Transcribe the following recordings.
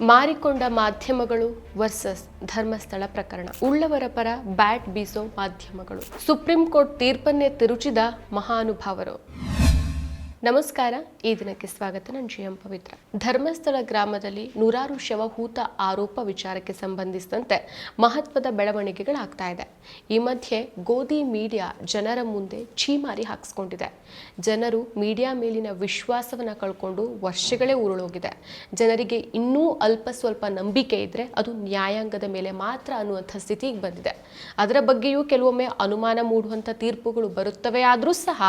ಮಾರಿಕೊಂಡ ಮಾಧ್ಯಮಗಳು ವರ್ಸಸ್ ಧರ್ಮಸ್ಥಳ ಪ್ರಕರಣ. ಉಳ್ಳವರ ಪರ ಬ್ಯಾಟ್ ಬೀಸೋ ಮಾಧ್ಯಮಗಳು. ಸುಪ್ರೀಂ ಕೋರ್ಟ್ ತೀರ್ಪನ್ನೇ ತಿರುಚಿದ ಮಹಾನುಭಾವರು. ನಮಸ್ಕಾರ. ಈ ದಿನಕ್ಕೆ ಸ್ವಾಗತ. ನಾನು ಜಿ ಎಂ ಪವಿತ್ರ. ಧರ್ಮಸ್ಥಳ ಗ್ರಾಮದಲ್ಲಿ ನೂರಾರು ಶವಹೂತ ಆರೋಪ ವಿಚಾರಕ್ಕೆ ಸಂಬಂಧಿಸಿದಂತೆ ಮಹತ್ವದ ಬೆಳವಣಿಗೆಗಳಾಗ್ತಾ ಇದೆ. ಈ ಮಧ್ಯೆ ಗೋಧಿ ಮೀಡಿಯಾ ಜನರ ಮುಂದೆ ಛೀಮಾರಿ ಹಾಕಿಸ್ಕೊಂಡಿದೆ. ಜನರು ಮೀಡಿಯಾ ಮೇಲಿನ ವಿಶ್ವಾಸವನ್ನು ಕಳ್ಕೊಂಡು ವರ್ಷಗಳೇ ಉರುಳೋಗಿದೆ. ಜನರಿಗೆ ಇನ್ನೂ ಅಲ್ಪ ಸ್ವಲ್ಪ ನಂಬಿಕೆ ಇದ್ದರೆ ಅದು ನ್ಯಾಯಾಂಗದ ಮೇಲೆ ಮಾತ್ರ ಅನ್ನುವಂಥ ಸ್ಥಿತಿಗೆ ಬಂದಿದೆ. ಅದರ ಬಗ್ಗೆಯೂ ಕೆಲವೊಮ್ಮೆ ಅನುಮಾನ ಮೂಡುವಂಥ ತೀರ್ಪುಗಳು ಬರುತ್ತವೆ ಆದರೂ ಸಹ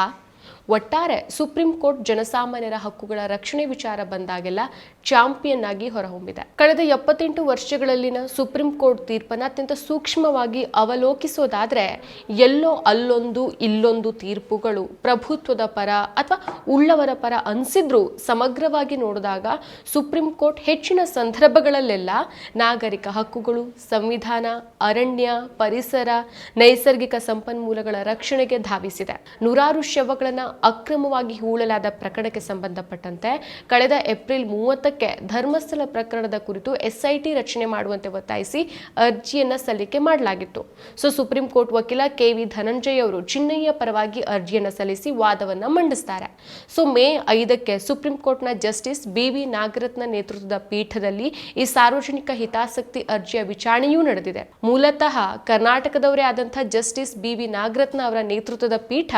ಒಟ್ಟಾರೆ ಸುಪ್ರೀಂ ಕೋರ್ಟ್ ಜನಸಾಮಾನ್ಯರ ಹಕ್ಕುಗಳ ರಕ್ಷಣೆ ವಿಚಾರ ಬಂದಾಗೆಲ್ಲ ಚಾಂಪಿಯನ್ ಆಗಿ ಹೊರಹೊಮ್ಮಿದೆ. ಕಳೆದ ಎಪ್ಪತ್ತೆಂಟು ವರ್ಷಗಳಲ್ಲಿನ ಸುಪ್ರೀಂ ಕೋರ್ಟ್ ತೀರ್ಪನ್ನು ಅತ್ಯಂತ ಸೂಕ್ಷ್ಮವಾಗಿ ಅವಲೋಕಿಸೋದಾದ್ರೆ ಎಲ್ಲೋ ಅಲ್ಲೊಂದು ಇಲ್ಲೊಂದು ತೀರ್ಪುಗಳು ಪ್ರಭುತ್ವದ ಪರ ಅಥವಾ ಉಳ್ಳವರ ಪರ ಅನಿಸಿದ್ರೂ ಸಮಗ್ರವಾಗಿ ನೋಡಿದಾಗ ಸುಪ್ರೀಂ ಕೋರ್ಟ್ ಹೆಚ್ಚಿನ ಸಂದರ್ಭಗಳಲ್ಲೆಲ್ಲ ನಾಗರಿಕ ಹಕ್ಕುಗಳು, ಸಂವಿಧಾನ, ಅರಣ್ಯ, ಪರಿಸರ, ನೈಸರ್ಗಿಕ ಸಂಪನ್ಮೂಲಗಳ ರಕ್ಷಣೆಗೆ ಧಾವಿಸಿದೆ. ನೂರಾರು ಶವಗಳನ್ನು ಅಕ್ರಮವಾಗಿ ಹೂಳಲಾದ ಪ್ರಕರಣಕ್ಕೆ ಸಂಬಂಧಪಟ್ಟಂತೆ ಕಳೆದ ಏಪ್ರಿಲ್ ಮೂವತ್ತಕ್ಕೆ ಧರ್ಮಸ್ಥಳ ಪ್ರಕರಣದ ಕುರಿತು ಎಸ್ಐಟಿ ರಚನೆ ಮಾಡುವಂತೆ ಒತ್ತಾಯಿಸಿ ಅರ್ಜಿಯನ್ನ ಸಲ್ಲಿಕೆ ಮಾಡಲಾಗಿತ್ತು. ಸೊ, ಸುಪ್ರೀಂ ಕೋರ್ಟ್ ವಕೀಲ ಕೆ ವಿ ಧನಂಜಯ್ ಅವರು ಚಿನ್ನಯ್ಯ ಪರವಾಗಿ ಅರ್ಜಿಯನ್ನ ಸಲ್ಲಿಸಿ ವಾದವನ್ನ ಮಂಡಿಸ್ತಾರೆ. ಸೊ, ಮೇ ಐದಕ್ಕೆ ಸುಪ್ರೀಂ ಕೋರ್ಟ್ನ ಜಸ್ಟಿಸ್ ಬಿ ವಿ ನಾಗರತ್ನ ನೇತೃತ್ವದ ಪೀಠದಲ್ಲಿ ಈ ಸಾರ್ವಜನಿಕ ಹಿತಾಸಕ್ತಿ ಅರ್ಜಿಯ ವಿಚಾರಣೆಯೂ ನಡೆದಿದೆ. ಮೂಲತಃ ಕರ್ನಾಟಕದವರೇ ಆದಂತಹ ಜಸ್ಟಿಸ್ ಬಿ ವಿ ನಾಗರತ್ನ ಅವರ ನೇತೃತ್ವದ ಪೀಠ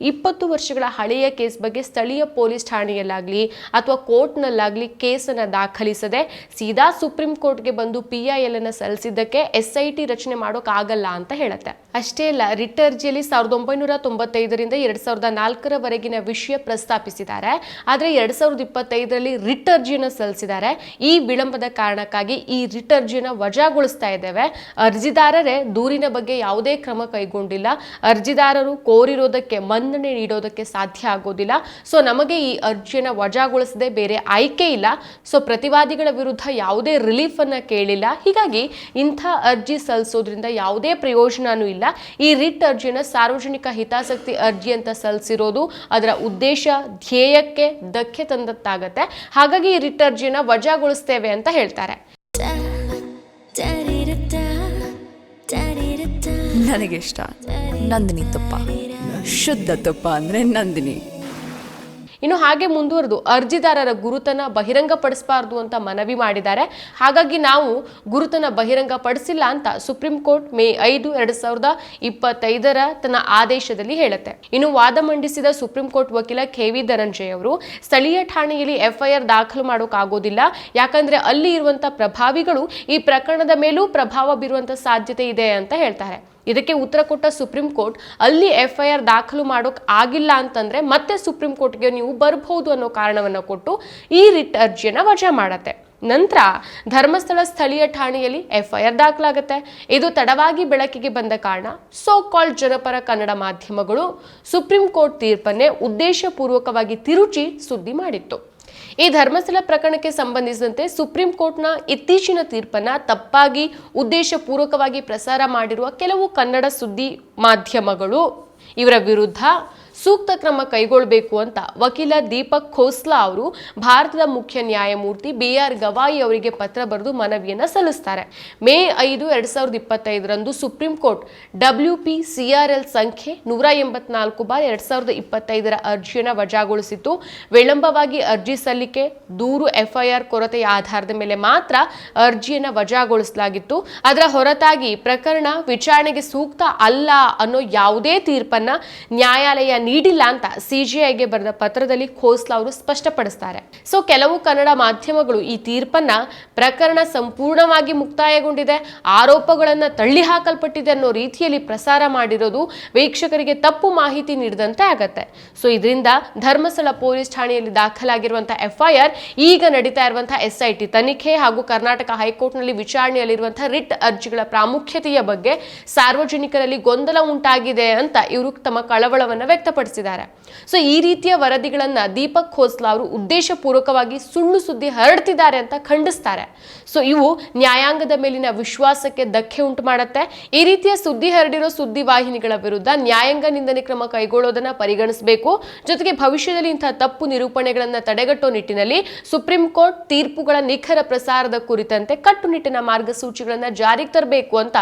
ಇಪ್ಪತ್ತು ವರ್ಷಗಳ ಹಳೆಯ ಕೇಸ್ ಬಗ್ಗೆ ಸ್ಥಳೀಯ ಪೊಲೀಸ್ ಠಾಣೆಯಲ್ಲಾಗಲಿ ಅಥವಾ ಕೋರ್ಟ್ನಲ್ಲಾಗಲಿ ಕೇಸನ್ನು ದಾಖಲಿಸದೆ ಸೀದಾ ಸುಪ್ರೀಂ ಕೋರ್ಟ್ಗೆ ಬಂದು ಪಿ ಐ ಎಲ್ ಅನ್ನು ಸಲ್ಲಿಸಿದ್ದಕ್ಕೆ ಎಸ್ ಐ ಟಿ ರಚನೆ ಮಾಡೋಕ್ಕಾಗಲ್ಲ ಅಂತ ಹೇಳುತ್ತೆ. ಅಷ್ಟೇ ಅಲ್ಲ ರಿಟ್ ಅರ್ಜಿಯಲ್ಲಿ ಸಾವಿರದ ಒಂಬೈನೂರ ತೊಂಬತ್ತೈದರಿಂದ ಎರಡ್ ಸಾವಿರದ ನಾಲ್ಕರವರೆಗಿನ ವಿಷಯ ಪ್ರಸ್ತಾಪಿಸಿದ್ದಾರೆ. ಆದರೆ ಎರಡ್ ಸಾವಿರದ ಇಪ್ಪತ್ತೈದರಲ್ಲಿ ರಿಟ್ ಅರ್ಜಿಯನ್ನು ಸಲ್ಲಿಸಿದ್ದಾರೆ. ಈ ವಿಳಂಬದ ಕಾರಣಕ್ಕಾಗಿ ಈ ರಿಟ್ ಅರ್ಜಿಯನ್ನು ವಜಾಗೊಳಿಸ್ತಾ ಇದ್ದೇವೆ. ಅರ್ಜಿದಾರರೇ, ದೂರಿನ ಬಗ್ಗೆ ಯಾವುದೇ ಕ್ರಮ ಕೈಗೊಂಡಿಲ್ಲ. ಅರ್ಜಿದಾರರು ಕೋರಿರೋದಕ್ಕೆ ಮನ್ನಣೆ ನೀಡೋದಕ್ಕೆ ಸಾಧ್ಯ ಆಗೋದಿಲ್ಲ. ಸೊ ನಮಗೆ ಈ ಅರ್ಜಿಯನ್ನು ವಜಾಗೊಳಿಸದೆ ಬೇರೆ ಆಯ್ಕೆ ಇಲ್ಲ. ಸೊ ಪ್ರತಿವಾದಿಗಳ ವಿರುದ್ಧ ಯಾವುದೇ ರಿಲೀಫ್ ಅನ್ನ ಕೇಳಿಲ್ಲ. ಹೀಗಾಗಿ ಇಂಥ ಅರ್ಜಿ ಸಲ್ಲಿಸೋದ್ರಿಂದ ಯಾವುದೇ ಪ್ರಯೋಜನನೂ ಇಲ್ಲ. ಈ ರಿಟ್ ಅರ್ಜಿಯನ್ನು ಸಾರ್ವಜನಿಕ ಹಿತಾಸಕ್ತಿ ಅರ್ಜಿ ಅಂತ ಸಲ್ಲಿಸಿರೋದು ಅದರ ಉದ್ದೇಶ ಧ್ಯೇಯಕ್ಕೆ ಧಕ್ಕೆ ತಂದತ್ತಾಗತ್ತೆ ಹಾಗಾಗಿ ಈ ರಿಟ್ ಅರ್ಜಿಯನ್ನು ವಜಾಗೊಳಿಸ್ತೇವೆ ಅಂತ ಹೇಳ್ತಾರೆ. ನನಗಿಷ್ಟ ನಂದಿನಿ ತುಪ್ಪ. ಶುದ್ಧ ತುಪ್ಪ ಅಂದರೆ ನಂದಿನಿ. ಇನ್ನು ಹಾಗೆ ಮುಂದುವರೆದು ಅರ್ಜಿದಾರರ ಗುರುತನ ಬಹಿರಂಗಪಡಿಸಬಾರ್ದು ಅಂತ ಮನವಿ ಮಾಡಿದ್ದಾರೆ. ಹಾಗಾಗಿ ನಾವು ಗುರುತನ ಬಹಿರಂಗಪಡಿಸಿಲ್ಲ ಅಂತ ಸುಪ್ರೀಂ ಕೋರ್ಟ್ ಮೇ ಐದು ಎರಡು ಸಾವಿರದ ಇಪ್ಪತ್ತೈದರ ತನ್ನ ಆದೇಶದಲ್ಲಿ ಹೇಳುತ್ತೆ. ಇನ್ನು ವಾದ ಮಂಡಿಸಿದ ಸುಪ್ರೀಂ ಕೋರ್ಟ್ ವಕೀಲ ಕೆ ವಿ ಧನಂಜಯ್ ಅವರು, ಸ್ಥಳೀಯ ಠಾಣೆಯಲ್ಲಿ ಎಫ್ಐಆರ್ ದಾಖಲು ಮಾಡೋಕ್ಕಾಗೋದಿಲ್ಲ. ಯಾಕಂದ್ರೆ ಅಲ್ಲಿ ಇರುವಂತ ಪ್ರಭಾವಿಗಳು ಈ ಪ್ರಕರಣದ ಮೇಲೂ ಪ್ರಭಾವ ಬೀರುವಂಥ ಸಾಧ್ಯತೆ ಇದೆ ಅಂತ ಹೇಳ್ತಾರೆ. ಇದಕ್ಕೆ ಉತ್ತರ ಕೊಟ್ಟ ಸುಪ್ರೀಂ ಕೋರ್ಟ್, ಅಲ್ಲಿ ಎಫ್ಐಆರ್ ದಾಖಲು ಮಾಡೋಕೆ ಆಗಿಲ್ಲ ಅಂತಂದ್ರೆ ಮತ್ತೆ ಸುಪ್ರೀಂ ಕೋರ್ಟ್ಗೆ ನೀವು ಬರಬಹುದು ಅನ್ನೋ ಕಾರಣವನ್ನ ಕೊಟ್ಟು ಈ ರಿಟ್ ಅರ್ಜಿಯನ್ನ ವಜಾ ಮಾಡತ್ತೆ. ನಂತರ ಧರ್ಮಸ್ಥಳ ಸ್ಥಳೀಯ ಠಾಣೆಯಲ್ಲಿ ಎಫ್ಐಆರ್ ದಾಖಲಾಗುತ್ತೆ. ಇದು ತಡವಾಗಿ ಬೆಳಕಿಗೆ ಬಂದ ಕಾರಣ ಸೋ ಕಾಲ್ಡ್ ಜನಪರ ಕನ್ನಡ ಮಾಧ್ಯಮಗಳು ಸುಪ್ರೀಂ ಕೋರ್ಟ್ ತೀರ್ಪನ್ನೇ ಉದ್ದೇಶಪೂರ್ವಕವಾಗಿ ತಿರುಚಿ ಸುದ್ದಿ ಮಾಡಿತ್ತು. ಈ ಧರ್ಮಸ್ಥಳ ಪ್ರಕರಣಕ್ಕೆ ಸಂಬಂಧಿಸಿದಂತೆ ಸುಪ್ರೀಂ ಕೋರ್ಟ್ನ ಇತ್ತೀಚಿನ ತೀರ್ಪನ್ನ ತಪ್ಪಾಗಿ, ಉದ್ದೇಶಪೂರ್ವಕವಾಗಿ ಪ್ರಸಾರ ಮಾಡಿರುವ ಕೆಲವು ಕನ್ನಡ ಸುದ್ದಿ ಮಾಧ್ಯಮಗಳು ಇವರ ವಿರುದ್ಧ ಸೂಕ್ತ ಕ್ರಮ ಕೈಗೊಳ್ಳಬೇಕು ಅಂತ ವಕೀಲ ದೀಪಕ್ ಖೋಸ್ಲಾ ಅವರು ಭಾರತದ ಮುಖ್ಯ ನ್ಯಾಯಮೂರ್ತಿ ಬಿ ಆರ್ ಗವಾಯಿ ಅವರಿಗೆ ಪತ್ರ ಬರೆದು ಮನವಿಯನ್ನ ಸಲ್ಲಿಸ್ತಾರೆ. ಮೇ ಐದು ಎರಡ್ ಸಾವಿರದ ಇಪ್ಪತ್ತೈದರಂದು supreme court W P CRL ಸಂಖ್ಯೆ ನೂರ ಎಂಬತ್ನಾಲ್ಕು ಬಾರ್ ಎರಡ್ ಸಾವಿರದ ಇಪ್ಪತ್ತೈದರ ಅರ್ಜಿಯನ್ನು ವಜಾಗೊಳಿಸಿತ್ತು. ವಿಳಂಬವಾಗಿ ಅರ್ಜಿ ಸಲ್ಲಿಕೆ, ದೂರು ಎಫ್ಐಆರ್ ಕೊರತೆಯ ಆಧಾರದ ಮೇಲೆ ಮಾತ್ರ ಅರ್ಜಿಯನ್ನು ವಜಾಗೊಳಿಸಲಾಗಿತ್ತು. ಅದರ ಹೊರತಾಗಿ ಪ್ರಕರಣ ವಿಚಾರಣೆಗೆ ಸೂಕ್ತ ಅಲ್ಲ ಅನ್ನೋ ಯಾವುದೇ ತೀರ್ಪನ್ನ ನ್ಯಾಯಾಲಯ ನೀಡಿಲ್ಲ ಅಂತ ಸಿಜಿಐಗೆ ಬರೆದ ಪತ್ರದಲ್ಲಿ ಖೋಸ್ಲಾ ಅವರು ಸ್ಪಷ್ಟಪಡಿಸ್ತಾರೆ. ಸೊ ಕೆಲವು ಕನ್ನಡ ಮಾಧ್ಯಮಗಳು ಈ ತೀರ್ಪನ್ನ ಪ್ರಕರಣ ಸಂಪೂರ್ಣವಾಗಿ ಮುಕ್ತಾಯಗೊಂಡಿದೆ. ಆರೋಪಗಳನ್ನ ತಳ್ಳಿ ಹಾಕಲ್ಪಟ್ಟಿದೆ ಅನ್ನೋ ರೀತಿಯಲ್ಲಿ ಪ್ರಸಾರ ಮಾಡಿರೋದು ವೀಕ್ಷಕರಿಗೆ ತಪ್ಪು ಮಾಹಿತಿ ನೀಡಿದಂತೆ ಆಗತ್ತೆ. ಸೊ ಇದರಿಂದ ಧರ್ಮಸ್ಥಳ ಪೊಲೀಸ್ ಠಾಣೆಯಲ್ಲಿ ದಾಖಲಾಗಿರುವಂತಹ ಎಫ್ಐಆರ್ ಈಗ ನಡೀತಾ ಇರುವಂತಹ ಎಸ್ಐಟಿ ತನಿಖೆ ಹಾಗೂ ಕರ್ನಾಟಕ ಹೈಕೋರ್ಟ್ನಲ್ಲಿ ವಿಚಾರಣೆಯಲ್ಲಿರುವಂತಹ ರಿಟ್ ಅರ್ಜಿಗಳ ಪ್ರಾಮುಖ್ಯತೆಯ ಬಗ್ಗೆ ಸಾರ್ವಜನಿಕರಲ್ಲಿ ಗೊಂದಲ ಉಂಟಾಗಿದೆ ಅಂತ ಇವರು ತಮ್ಮ ಕಳವಳವನ್ನು ವ್ಯಕ್ತಪಡಿಸಿದ್ದಾರೆ. ಸ್ಪಷ್ಟಪಡಿಸಿದ್ದಾರೆ ಸೊ ಈ ರೀತಿಯ ವರದಿಗಳನ್ನ ದೀಪಕ್ ಖೋಸ್ಲಾ ಅವರು ಉದ್ದೇಶಪೂರ್ವಕವಾಗಿ ಸುಳ್ಳು ಸುದ್ದಿ ಹರಡ್ತಿದ್ದಾರೆ ಅಂತ ಖಂಡಿಸ್ತಾರೆ. ಸೊ ಇವು ನ್ಯಾಯಾಂಗದ ಮೇಲಿನ ವಿಶ್ವಾಸಕ್ಕೆ ಧಕ್ಕೆ ಉಂಟು ಮಾಡುತ್ತೆ. ಈ ರೀತಿಯ ಸುದ್ದಿ ಹರಡಿರೋ ಸುದ್ದಿ ವಾಹಿನಿಗಳ ವಿರುದ್ಧ ನ್ಯಾಯಾಂಗ ನಿಂದನೆ ಕ್ರಮ ಕೈಗೊಳ್ಳೋದನ್ನ ಪರಿಗಣಿಸಬೇಕು. ಜೊತೆಗೆ ಭವಿಷ್ಯದಲ್ಲಿ ಇಂತಹ ತಪ್ಪು ನಿರೂಪಣೆಗಳನ್ನ ತಡೆಗಟ್ಟೋ ನಿಟ್ಟಿನಲ್ಲಿ ಸುಪ್ರೀಂ ಕೋರ್ಟ್ ತೀರ್ಪುಗಳ ನಿಖರ ಪ್ರಸಾರದ ಕುರಿತಂತೆ ಕಟ್ಟುನಿಟ್ಟಿನ ಮಾರ್ಗಸೂಚಿಗಳನ್ನ ಜಾರಿಗೆ ತರಬೇಕು ಅಂತ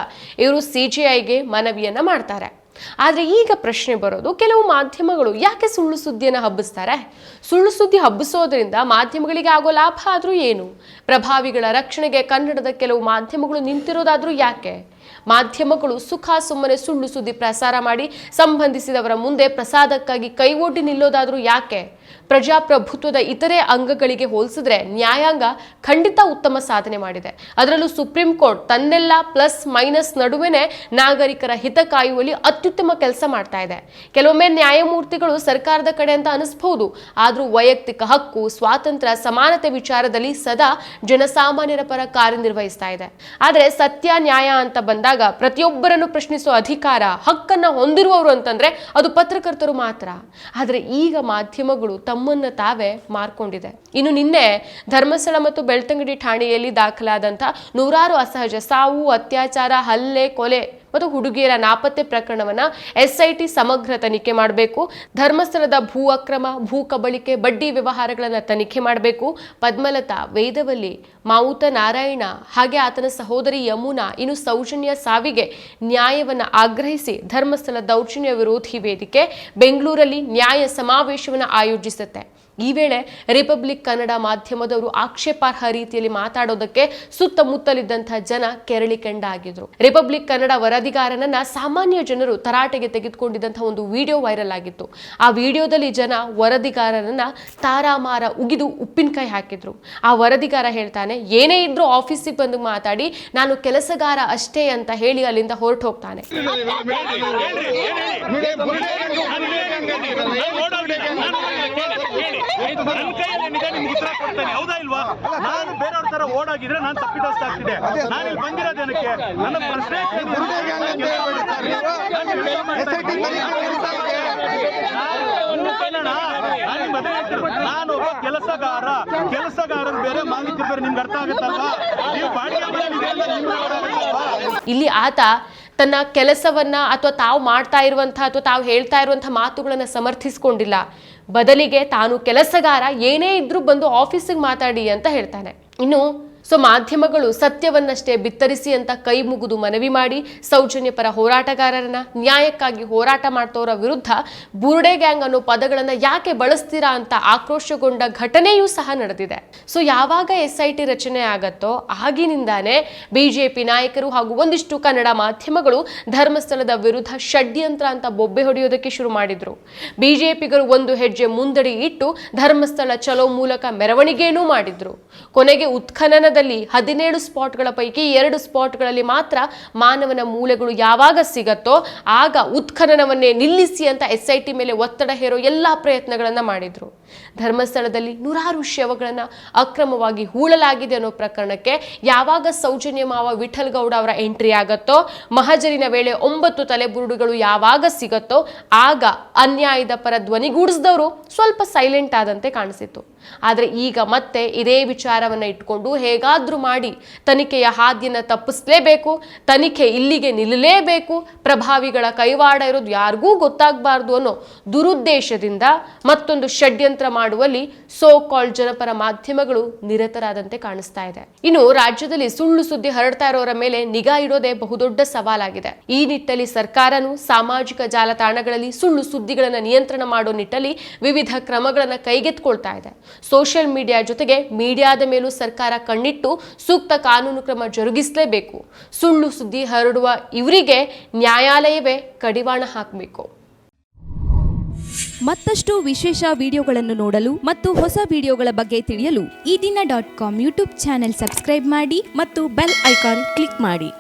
ಇವರು ಸಿಜಿಐಗೆ ಮನವಿಯನ್ನ ಮಾಡ್ತಾರೆ. ಆದರೆ ಈಗ ಪ್ರಶ್ನೆ ಬರೋದು, ಕೆಲವು ಮಾಧ್ಯಮಗಳು ಯಾಕೆ ಸುಳ್ಳು ಸುದ್ದಿಯನ್ನು ಹಬ್ಬಿಸ್ತಾರೆ? ಸುಳ್ಳು ಸುದ್ದಿ ಹಬ್ಬಿಸೋದ್ರಿಂದ ಮಾಧ್ಯಮಗಳಿಗೆ ಆಗೋ ಲಾಭ ಆದರೂ ಏನು? ಪ್ರಭಾವಿಗಳ ರಕ್ಷಣೆಗೆ ಕನ್ನಡದ ಕೆಲವು ಮಾಧ್ಯಮಗಳು ನಿಂತಿರೋದಾದರೂ ಯಾಕೆ? ಮಾಧ್ಯಮಗಳು ಸುಖ ಸುಮ್ಮನೆ ಸುಳ್ಳು ಸುದ್ದಿ ಪ್ರಸಾರ ಮಾಡಿ ಸಂಬಂಧಿಸಿದವರ ಮುಂದೆ ಪ್ರಸಾದಕ್ಕಾಗಿ ಕೈಗೊಡ್ಡಿ ನಿಲ್ಲೋದಾದ್ರೂ ಯಾಕೆ? ಪ್ರಜಾಪ್ರಭುತ್ವದ ಇತರೆ ಅಂಗಗಳಿಗೆ ಹೋಲಿಸಿದ್ರೆ ನ್ಯಾಯಾಂಗ ಖಂಡಿತ ಉತ್ತಮ ಸಾಧನೆ ಮಾಡಿದೆ. ಅದರಲ್ಲೂ ಸುಪ್ರೀಂ ಕೋರ್ಟ್ ತನ್ನೆಲ್ಲ ಪ್ಲಸ್ ಮೈನಸ್ ನಡುವೆನೆ ನಾಗರಿಕರ ಹಿತ ಕಾಯುವಲ್ಲಿ ಅತ್ಯುತ್ತಮ ಕೆಲಸ ಮಾಡ್ತಾ ಇದೆ. ಕೆಲವೊಮ್ಮೆ ನ್ಯಾಯಮೂರ್ತಿಗಳು ಸರ್ಕಾರದ ಕಡೆ ಅಂತ ಅನಿಸ್ಬಹುದು. ಆದರೂ ವೈಯಕ್ತಿಕ ಹಕ್ಕು, ಸ್ವಾತಂತ್ರ್ಯ, ಸಮಾನತೆ ವಿಚಾರದಲ್ಲಿ ಸದಾ ಜನಸಾಮಾನ್ಯರ ಪರ ಕಾರ್ಯನಿರ್ವಹಿಸ್ತಾ ಇದೆ. ಆದರೆ ಸತ್ಯ ನ್ಯಾಯ ಅಂತ ಬಂದಾಗ ಪ್ರತಿಯೊಬ್ಬರನ್ನು ಪ್ರಶ್ನಿಸುವ ಅಧಿಕಾರ, ಹಕ್ಕನ್ನ ಹೊಂದಿರುವವರು ಅಂತಂದ್ರೆ ಅದು ಪತ್ರಕರ್ತರು ಮಾತ್ರ. ಆದರೆ ಈಗ ಮಾಧ್ಯಮಗಳು ತಮ್ಮನ್ನ ತಾವೇ ಮಾರ್ಕೊಂಡಿದೆ. ಇನ್ನು ನಿನ್ನೆ ಧರ್ಮಸ್ಥಳ ಮತ್ತು ಬೆಳ್ತಂಗಡಿ ಠಾಣೆಯಲ್ಲಿ ದಾಖಲಾದಂಥ ನೂರಾರು ಅಸಹಜ ಸಾವು, ಅತ್ಯಾಚಾರ, ಹಲ್ಲೆ, ಕೊಲೆ ಮತ್ತು ಹುಡುಗಿಯರ ನಾಪತ್ತೆ ಪ್ರಕರಣವನ್ನು ಎಸ್ಐಟಿ ಸಮಗ್ರ ತನಿಖೆ ಮಾಡಬೇಕು. ಧರ್ಮಸ್ಥಳದ ಭೂ ಅಕ್ರಮ, ಭೂ ಕಬಳಿಕೆ, ಬಡ್ಡಿ ವ್ಯವಹಾರಗಳನ್ನು ತನಿಖೆ ಮಾಡಬೇಕು. ಪದ್ಮಲತಾ, ವೇದವಲ್ಲಿ, ಮಾವುತ ನಾರಾಯಣ, ಹಾಗೆ ಆತನ ಸಹೋದರಿ ಯಮುನಾ ಇನ್ನು ಸೌಜನ್ಯ ಸಾವಿಗೆ ನ್ಯಾಯವನ್ನು ಆಗ್ರಹಿಸಿ ಧರ್ಮಸ್ಥಳ ದೌರ್ಜನ್ಯ ವಿರೋಧಿ ವೇದಿಕೆ ಬೆಂಗಳೂರಲ್ಲಿ ನ್ಯಾಯ ಸಮಾವೇಶವನ್ನು ಆಯೋಜಿಸುತ್ತೆ. ಈ ವೇಳೆ ರಿಪಬ್ಲಿಕ್ ಕನ್ನಡ ಮಾಧ್ಯಮದವರು ಆಕ್ಷೇಪಾರ್ಹ ರೀತಿಯಲ್ಲಿ ಮಾತಾಡೋದಕ್ಕೆ ಸುತ್ತಮುತ್ತಲಿದ್ದಂತಹ ಜನ ಕೆರಳಿ ಕೆಂಡಾಗಿದ್ರು ರಿಪಬ್ಲಿಕ್ ಕನ್ನಡ ವರದಿಗಾರನನ್ನ ಸಾಮಾನ್ಯ ಜನರು ತರಾಟೆಗೆ ತೆಗೆದುಕೊಂಡಿದ್ದಂತಹ ಒಂದು ವಿಡಿಯೋ ವೈರಲ್ ಆಗಿತ್ತು ಆ ವಿಡಿಯೋದಲ್ಲಿ ಜನ ವರದಿಗಾರನನ್ನ ತಾರಾಮಾರ ಉಗಿದು ಉಪ್ಪಿನಕಾಯಿ ಹಾಕಿದ್ರು ಆ ವರದಿಗಾರ ಹೇಳ್ತಾನೆ ಏನೇ ಇದ್ರೂ ಆಫೀಸಿಗೆ ಬಂದು ಮಾತಾಡಿ ನಾನು ಕೆಲಸಗಾರ ಅಷ್ಟೇ ಅಂತ ಹೇಳಿ ಅಲ್ಲಿಂದ ಹೊರಟು ಹೋಗ್ತಾನೆ ನನ್ನ ಕೈಯಲ್ಲಿ ನಿಮ್ಗೆ ಉತ್ತರ ಕೊಡ್ತೇನೆ. ಹೌದಾ ಇಲ್ವಾ? ನಾನು ಬೇರೆಯವ್ರ ತರ ಓಡಾಗಿದ್ರೆ ನಾನು ತಪ್ಪಿತಸ್ಥ ಆಗ್ತಿದೆ. ನಾನು ಇಲ್ಲಿ ಬಂದಿರೋದೇನಕ್ಕೆ ನನ್ನ ಪ್ರಶ್ನೆ ನಾನು ಒಬ್ಬ ಕೆಲಸಗಾರ. ಕೆಲಸಗಾರರು ಬೇರೆ ಮಾಹಿತಿ ಬೇರೆ ನಿಮ್ಗೆ ಅರ್ಥ ಆಗುತ್ತಲ್ವಾ? ನೀವು ಬಾಡಿಗೆ? ಇಲ್ಲಿ ಆತ ತನ್ನ ಕೆಲಸವನ್ನ ಅಥವಾ ತಾವು ಮಾಡ್ತಾ ಇರುವಂತಹ ಅಥವಾ ತಾವು ಹೇಳ್ತಾ ಇರುವಂತಹ ಮಾತುಗಳನ್ನ ಸಮರ್ಥಿಸ್ಕೊಂಡಿಲ್ಲ. ಬದಲಿಗೆ ತಾನು ಕೆಲಸಗಾರ, ಏನೇ ಇದ್ರೂ ಬಂದು ಆಫೀಸಿಗೆ ಮಾತಾಡಿ ಅಂತ ಹೇಳ್ತಾನೆ. ಇನ್ನು ಸೊ ಮಾಧ್ಯಮಗಳು ಸತ್ಯವನ್ನಷ್ಟೇ ಬಿತ್ತರಿಸಿ ಅಂತ ಕೈ ಮುಗಿದು ಮನವಿ ಮಾಡಿ ಸೌಜನ್ಯ ಪರ ಹೋರಾಟಗಾರರನ್ನ ನ್ಯಾಯಕ್ಕಾಗಿ ಹೋರಾಟ ಮಾಡ್ತವರ ವಿರುದ್ಧ ಬುರ್ಡೆ ಗ್ಯಾಂಗ್ ಅನ್ನೋ ಪದಗಳನ್ನ ಯಾಕೆ ಬಳಸ್ತೀರಾ ಅಂತ ಆಕ್ರೋಶಗೊಂಡ ಘಟನೆಯೂ ಸಹ ನಡೆದಿದೆ. ಸೊ ಯಾವಾಗ ಎಸ್ ಐ ಟಿ ರಚನೆ ಆಗತ್ತೋ ಆಗಿನಿಂದಾನೇ ಬಿಜೆಪಿ ನಾಯಕರು ಹಾಗೂ ಒಂದಿಷ್ಟು ಕನ್ನಡ ಮಾಧ್ಯಮಗಳು ಧರ್ಮಸ್ಥಳದ ವಿರುದ್ಧ ಷಡ್ಯಂತ್ರ ಅಂತ ಬೊಬ್ಬೆ ಹೊಡೆಯೋದಕ್ಕೆ ಶುರು ಮಾಡಿದ್ರು. ಬಿಜೆಪಿಗರು ಒಂದು ಹೆಜ್ಜೆ ಮುಂದಡಿ ಇಟ್ಟು ಧರ್ಮಸ್ಥಳ ಚಲೋ ಮೂಲಕ ಮೆರವಣಿಗೆಯೂ ಮಾಡಿದ್ರು. ಕೊನೆಗೆ ಉತ್ಖನನದಲ್ಲಿ ಹದಿನೇಳು ಸ್ಪಾಟ್ಗಳ ಪೈಕಿ ಎರಡು ಸ್ಪಾಟ್ಗಳಲ್ಲಿ ಮಾತ್ರ ಮಾನವನ ಮೂಳೆಗಳು ಯಾವಾಗ ಸಿಗತ್ತೋ ಆಗ ಉತ್ಖನನವನ್ನೇ ನಿಲ್ಲಿಸಿ ಅಂತ ಎಸ್ ಐ ಮೇಲೆ ಒತ್ತಡ ಹೇರೋ ಎಲ್ಲಾ ಪ್ರಯತ್ನಗಳನ್ನು ಮಾಡಿದ್ರು. ಧರ್ಮಸ್ಥಳದಲ್ಲಿ ನೂರಾರು ಶವಗಳನ್ನು ಅಕ್ರಮವಾಗಿ ಹೂಳಲಾಗಿದೆ ಅನ್ನೋ ಪ್ರಕರಣಕ್ಕೆ ಯಾವಾಗ ಸೌಜನ್ಯ ಮಾವ ವಿಠಲ್ ಗೌಡ ಅವರ ಎಂಟ್ರಿ ಆಗತ್ತೋ, ಮಹಜರಿನ ವೇಳೆ ಒಂಬತ್ತು ತಲೆಬುರುಡುಗಳು ಯಾವಾಗ ಸಿಗತ್ತೋ, ಆಗ ಅನ್ಯಾಯದ ಪರ ಧ್ವನಿಗೂಡಿಸಿದವರು ಸ್ವಲ್ಪ ಸೈಲೆಂಟ್ ಆದಂತೆ ಕಾಣಿಸಿತು ಆದರೆ ಈಗ ಮತ್ತೆ ಇದೇ ವಿಚಾರವನ್ನ ಇಟ್ಕೊಂಡು ಹೇಗಾದ್ರೂ ಮಾಡಿ ತನಿಖೆಯ ಹಾದಿಯನ್ನ ತಪ್ಪಿಸ್ಲೇಬೇಕು, ತನಿಖೆ ಇಲ್ಲಿಗೆ ನಿಲ್ಲಲೇಬೇಕು, ಪ್ರಭಾವಿಗಳ ಕೈವಾಡ ಇರೋದು ಯಾರಿಗೂ ಗೊತ್ತಾಗಬಾರ್ದು ಅನ್ನೋ ದುರುದ್ದೇಶದಿಂದ ಮತ್ತೊಂದು ಷಡ್ಯಂತ್ರ ಮಾಡುವಲ್ಲಿ ಸೋ ಕಾಲ್ ಜನಪರ ಮಾಧ್ಯಮಗಳು ನಿರತರಾದಂತೆ ಕಾಣಿಸ್ತಾ ಇದೆ. ಇನ್ನು ರಾಜ್ಯದಲ್ಲಿ ಸುಳ್ಳು ಸುದ್ದಿ ಹರಡ್ತಾ ಇರೋರ ಮೇಲೆ ನಿಗಾ ಇಡೋದೇ ಬಹುದೊಡ್ಡ ಸವಾಲಾಗಿದೆ. ಈ ನಿಟ್ಟಲ್ಲಿ ಸರ್ಕಾರನು ಸಾಮಾಜಿಕ ಜಾಲತಾಣಗಳಲ್ಲಿ ಸುಳ್ಳು ಸುದ್ದಿಗಳನ್ನು ನಿಯಂತ್ರಣ ಮಾಡೋ ನಿಟ್ಟಲ್ಲಿ ವಿವಿಧ ಕ್ರಮಗಳನ್ನು ಕೈಗೆತ್ಕೊಳ್ತಾ ಇದೆ. ಸೋಷಿಯಲ್ ಮೀಡಿಯಾ ಜೊತೆಗೆ ಮೀಡಿಯಾದ ಮೇಲೂ ಸರ್ಕಾರ ಕಣ್ಣಿಟ್ಟು ಸೂಕ್ತ ಕಾನೂನು ಕ್ರಮ ಜರುಗಿಸಲೇಬೇಕು. ಸುಳ್ಳು ಸುದ್ದಿ ಹರಡುವ ಇವರಿಗೆ ನ್ಯಾಯಾಲಯವೇ ಕಡಿವಾಣ ಹಾಕಬೇಕು. ಮತ್ತಷ್ಟು ವಿಶೇಷ ವಿಡಿಯೋಗಳನ್ನು ನೋಡಲು ಮತ್ತು ಹೊಸ ವಿಡಿಯೋಗಳ ಬಗ್ಗೆ ತಿಳಿಯಲು Ee Dina dot com YouTube channel subscribe ಮಾಡಿ ಮತ್ತು ಬೆಲ್ ಐಕಾನ್ ಕ್ಲಿಕ್ ಮಾಡಿ.